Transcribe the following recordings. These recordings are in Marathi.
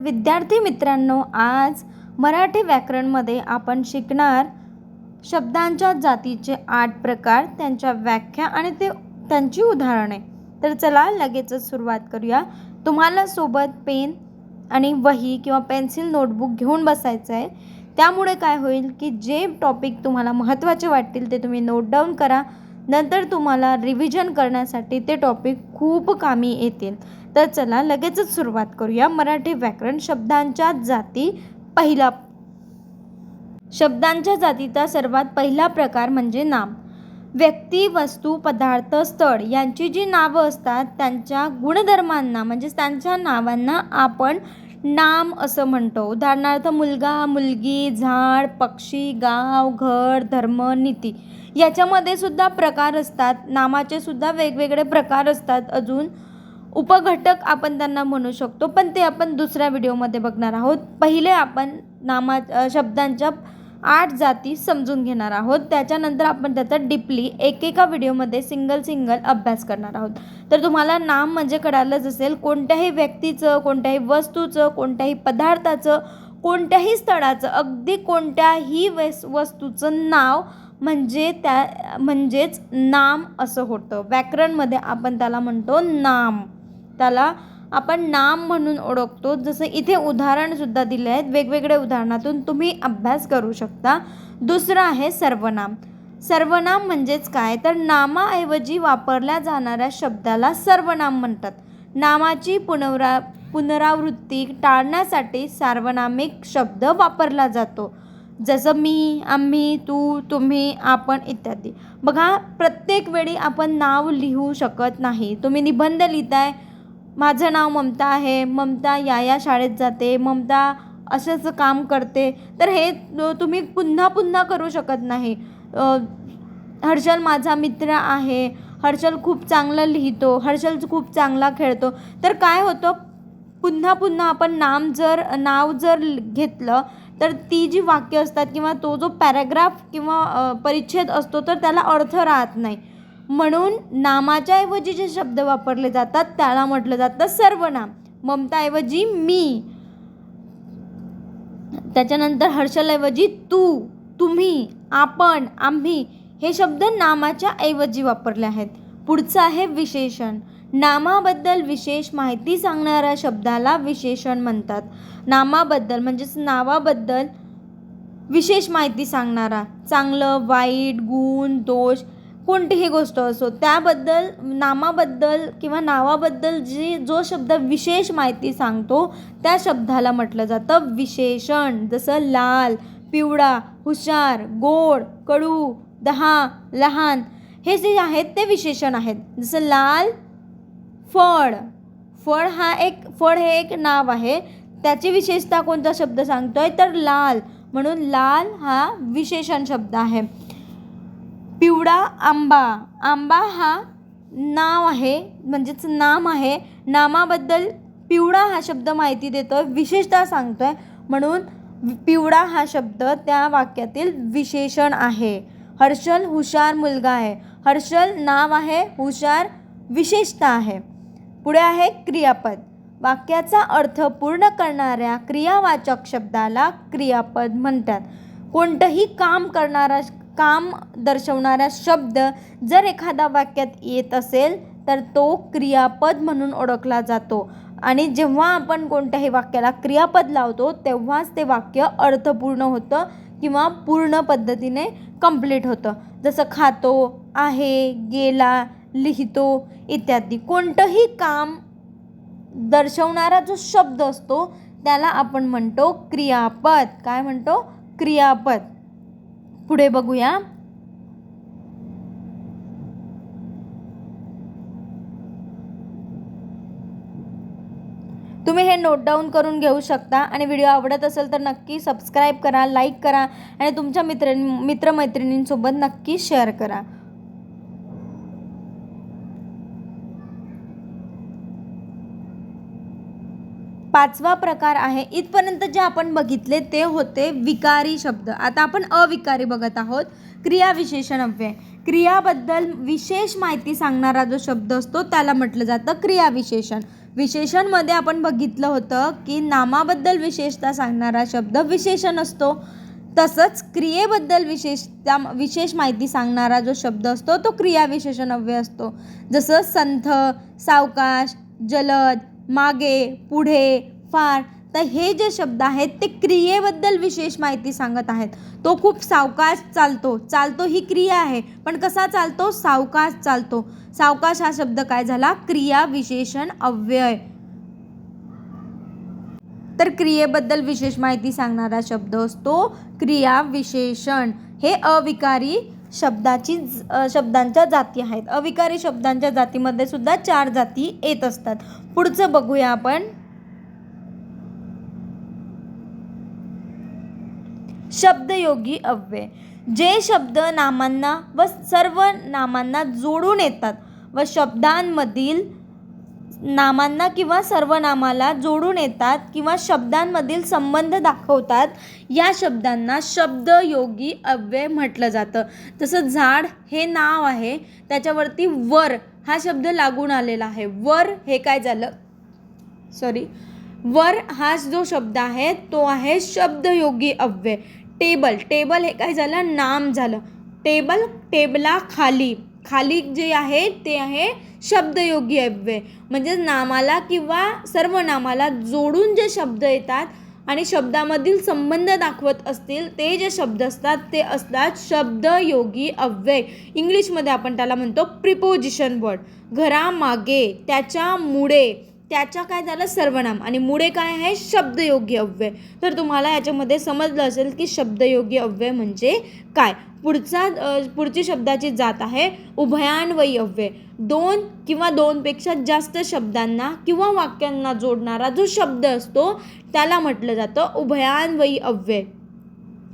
विद्यार्थी मित्रांनो आज मराठी व्याकरणमध्ये आपण शिकणार शब्दांच्या जातीचे आठ प्रकार त्यांच्या व्याख्या आणि ते त्यांची उदाहरणे. तर चला लगेचच सुरुवात करूया. तुम्हाला सोबत पेन आणि वही किंवा पेन्सिल नोटबुक घेऊन बसायचं आहे. त्यामुळे काय होईल की जे टॉपिक तुम्हाला महत्त्वाचे वाटतील ते तुम्ही नोट डाऊन करा. नंतर तुम्हाला रिव्हिजन करण्यासाठी ते टॉपिक खूप कामी येतील. तर चला लगेचच सुरुवात करूया. मराठी व्याकरण शब्दांच्या जाती पहिला शब्दांच्या जातीचा सर्वात पहिला प्रकार म्हणजे नाम. व्यक्ती वस्तू पदार्थ स्थळ यांची जी नावं असतात त्यांच्या गुणधर्मांना म्हणजेच त्यांच्या नावांना आपण नाम असं म्हणतो. उदाहरणार्थ मुलगा मुलगी झाड पक्षी गाव घर धर्म नीती याच्यामध्ये सुद्धा प्रकार असतात. नामाचे सुद्धा वेगवेगळे प्रकार असतात. अजून उपघटक आपण त्यांना म्हणू शकतो पण ते आपण दुसऱ्या व्हिडिओमध्ये बघणार आहोत. पहिले आपण नामा शब्दांच्या आठ जाती समजून घेणार आहोत. त्याच्यानंतर आपण त्याचा डीपली एकेका व्हिडिओमध्ये सिंगल सिंगल अभ्यास करणार आहोत. तर तुम्हाला नाम म्हणजे कळालंच असेल कोणत्याही व्यक्तीचं कोणत्याही वस्तूचं कोणत्याही पदार्थाचं कोणत्याही स्थळाचं अगदी कोणत्याही वेस वस्तूचं नाव म्हणजे त्या म्हणजेच नाम असं होतं. व्याकरणमध्ये आपण त्याला म्हणतो नाम. त्याला आपण नाम म्हणून ओळखतो. जसं इथे उदाहरणसुद्धा दिले आहेत. वेगवेगळ्या उदाहरणातून तुम्ही अभ्यास करू शकता. दुसरं आहे सर्वनाम. सर्वनाम म्हणजेच काय? तर नामाऐवजी वापरल्या जाणाऱ्या शब्दाला सर्वनाम म्हणतात. नामाची पुनरा पुनरावृत्ती टाळण्यासाठी सार्वनामिक शब्द वापरला जातो. जसं मी आम्ही तू तुम्ही आपण इत्यादी. बघा प्रत्येक वेळी आपण नाव लिहू शकत नाही. तुम्ही निबंध लिहिताय माझं नाव ममता आहे. ममता या या शाळेत जाते. ममता असंच काम करते. तर हे तुम्ही पुन्हा पुन्हा करू शकत नाही. हर्षल माझा मित्र आहे. हर्षल खूप चांगलं लिहितो. हर्षल खूप चांगला खेळतो. तर काय होतं? पुन्हा पुन्हा आपण नाम जर नाव जर घेतलं तर ती जी वाक्य असतात किंवा तो जो पॅराग्राफ किंवा परिच्छेद असतो तर त्याला अर्थ राहत नाही. म्हणून नामाच्याऐवजी जे शब्द वापरले जातात त्याला म्हटलं जातं सर्वनाम. ममताऐवजी मी. त्याच्यानंतर हर्षलऐवजी तू तुम्ही आपण आम्ही हे शब्द नामाच्या ऐवजी वापरले आहेत. पुढचं आहे विशेषण. नामाबद्दल विशेष माहिती सांगणाऱ्या शब्दाला विशेषण म्हणतात. नामाबद्दल म्हणजेच नावाबद्दल विशेष माहिती सांगणारा. चांगलं वाईट गुण दोष कोणतीही गोष्ट असो त्याबद्दल नामाबद्दल किंवा नावाबद्दल जी जो शब्द विशेष माहिती सांगतो त्या शब्दाला म्हटलं जातं विशेषण. जसं लाल पिवळा हुशार गोड कडू दहा लहान हे जे आहेत ते विशेषण आहेत. जसं लाल फळ. फळ हा एक फळ हे एक नाव आहे. त्याची विशेषता कोणता शब्द सांगतोय? तर लाल. म्हणून लाल हा विशेषण शब्द आहे. पिवळा आंबा. आंबा हा नाव आहे म्हणजेच नाम आहे. नामाबद्दल पिवळा हा शब्द माहिती देतो आहे विशेषतः विशेषता आहे म्हणून पिवळा हा शब्द त्या वाक्यातील विशेषण आहे. हर्षल हुशार मुलगा आहे. हर्षल नाव आहे हुशार विशेषता आहे. पुढे आहे क्रियापद. वाक्याचा अर्थ पूर्ण करणाऱ्या क्रियावाचक शब्दाला क्रियापद म्हणतात. कोणतंही काम करणारा काम दर्शवणारा शब्द जर एखादा वाक्यात येत असेल तर तो क्रियापद म्हणून ओळखला जातो. आणि जेव्हा आपण कोणत्याही वाक्याला क्रियापद लावतो तेव्हाच ते वाक्य अर्थपूर्ण होतं किंवा पूर्ण पद्धतीने कंप्लीट होतं. जसं खातो आहे गेला लिहितो इत्यादी. कोणतंही काम दर्शवणारा जो शब्द असतो त्याला आपण म्हणतो क्रियापद. काय म्हणतो? क्रियापद. पुढे बघूया. तुम्ही हे नोट डाऊन करून घेऊ शकता आणि व्हिडिओ आवडत असेल तर नक्की सबस्क्राईब करा लाईक करा आणि तुमच्या मित्र मित्रमैत्रिणींसोबत नक्की शेअर करा. पाचवा प्रकार आहे इथपर्यंत जे आपण बघितले ते होते विकारी शब्द. आता आपण अविकारी बघत आहोत क्रियाविशेषण अव्यय क्रियाबद्दल विशेष माहिती सांगणारा जो शब्द असतो त्याला म्हटलं जातं क्रियाविशेषण विशेषणमध्ये आपण बघितलं होतं की नामाबद्दल विशेषता सांगणारा शब्द विशेषण असतो. तसंच क्रियेबद्दल विशेषता विशेष माहिती सांगणारा जो शब्द असतो तो क्रियाविशेषण अव्यय असतो. जसं संथ सावकाश जलद मागे पुढे फार. तर हे जे शब्द आहेत ते क्रियेबद्दल विशेष माहिती सांगत आहेत. तो खूप सावकाश चालतो. चालतो ही क्रिया आहे. पण कसा चालतो? सावकाश चालतो. सावकाश हा शब्द काय झाला? क्रिया विशेषण अव्यय. तर क्रियेबद्दल विशेष माहिती सांगणारा शब्द असतो क्रिया विशेषण. हे अविकारी शब्दाची शब्दांच्या जाती आहेत. अविकारी शब्दांच्या जातीमध्ये सुद्धा चार जाती येत असतात. पुढचं बघूया आपण. शब्दयोगी अव्यय. जे शब्द नामांना व सर्व नामांना जोडून येतात व शब्दांमधील नामांना किंवा सर्वनामाला जोडून येतात किंवा शब्दांमधील संबंध दाखवतात या शब्दांना शब्दयोगी अव्यय म्हटलं जातं. तसं झाड हे नाव आहे त्याच्यावरती वर हा शब्द लागून आलेला आहे. वर हे काय झालं? सॉरी वर हा जो शब्द आहे तो आहे शब्दयोगी अव्यय. टेबल टेबल हे काय झालं? नाम झालं. टेबल टेबला खाली जे आहे ते आहे शब्दयोगी अव्यय म्हणजे नामाला किंवा सर्वनामाला जोडून जे शब्द येतात आणि शब्दामधील संबंध दाखवत असतील ते जे शब्द असतात ते असतात शब्दयोगी अव्यय. इंग्लिशमध्ये आपण त्याला म्हणतो प्रिपोजिशन वर्ड घरामागे त्याच्यामुळे त्याच्या काय झालं? सर्वनाम. आणि मुळे काय आहे? शब्दयोगी अव्यय तर तुम्हाला याच्यामध्ये समजलं असेल की शब्दयोगी अव्यय म्हणजे काय? पुढचा पुढची शब्दाची जात आहे उभयान्वयव्य दोन किंवा दोनपेक्षा जास्त शब्दांना किंवा वाक्यांना जोडणारा जो शब्द असतो त्याला म्हटलं जातं उभयान्वयी अव्यय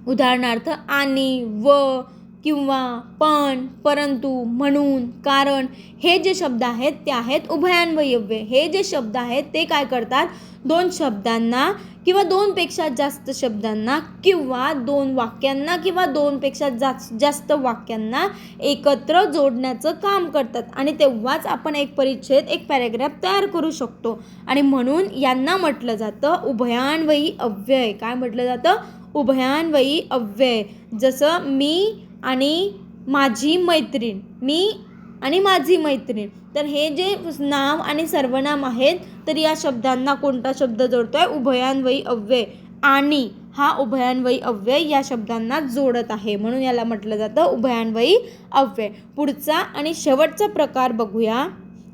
उदाहरणार्थ आणि व किंवा पण परंतु म्हणून कारण हे जे शब्द आहेत ते आहेत उभयान्वयव्य हे जे शब्द आहेत ते काय करतात? दोन शब्दांना किंवा दोनपेक्षा जास्त शब्दांना किंवा दोन वाक्यांना किंवा दोनपेक्षा जास्त जास्त वाक्यांना एकत्र जोडण्याचं काम करतात. आणि तेव्हाच आपण एक परिच्छेद एक पॅरेग्राफ तयार करू शकतो. आणि म्हणून यांना म्हटलं जातं उभयान्वयी अव्यय. काय म्हटलं जातं? उभयान्वयी अव्यय. जसं मी आणि माझी मैत्रीण मी आणि माझी मैत्रीण. तर हे जे नाव आणि सर्वनाम आहेत तर या शब्दांना कोणता शब्द जोडतो आहे उभयान्वयी अव्यय. आणि हा उभयान्वयी अव्यय या शब्दांना जोडत आहे. म्हणून याला म्हटलं जातं उभयान्वयी अव्यय. पुढचा आणि शेवटचा प्रकार बघूया.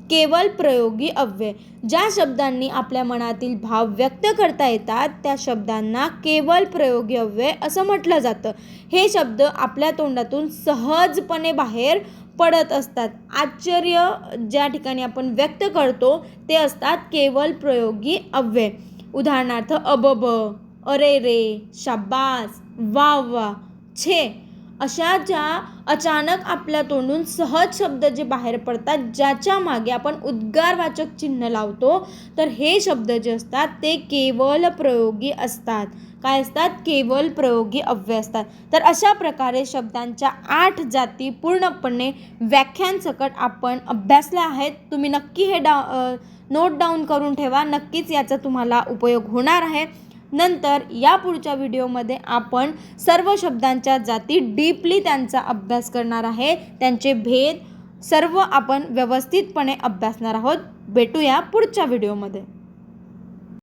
केवळ प्रयोगी अव्यय. ज्या शब्दांनी आपल्या मनातील भाव व्यक्त करता येतात त्या शब्दांना केवळ प्रयोगी अव्यय असं म्हटलं जातं. हे शब्द आपल्या तोंडातून सहजपणे बाहेर पडत असतात. आश्चर्य ज्या ठिकाणी आपण व्यक्त करतो ते असतात केवळ प्रयोगी अव्यय. उदाहरणार्थ अबब अरे रे शाबास वा वा छे अशा ज्या अचानक आपल्या तोंडून सहज शब्द जे बाहेर पडतात ज्याच्या मागे आपण उद्गारवाचक चिन्ह लावतो तर हे शब्द जे असतात ते केवळ प्रयोगी असतात. काय असतात? केवळ प्रयोगी अव्यय असतात. तर अशा प्रकारे शब्दांच्या आठ जाती पूर्णपणे व्याख्यांसकट आपण अभ्यासल्या आहेत. तुम्ही नक्की हे डा नोट डाऊन करून ठेवा. नक्कीच याचा तुम्हाला उपयोग होणार आहे. नंतर या पुढच्या व्हिडिओमध्ये आपण सर्व शब्दांच्या जाती डीपली त्यांचा अभ्यास करणार आहे. त्यांचे भेद सर्व आपण व्यवस्थितपणे अभ्यासणार आहोत. भेटूया पुढच्या व्हिडिओमध्ये.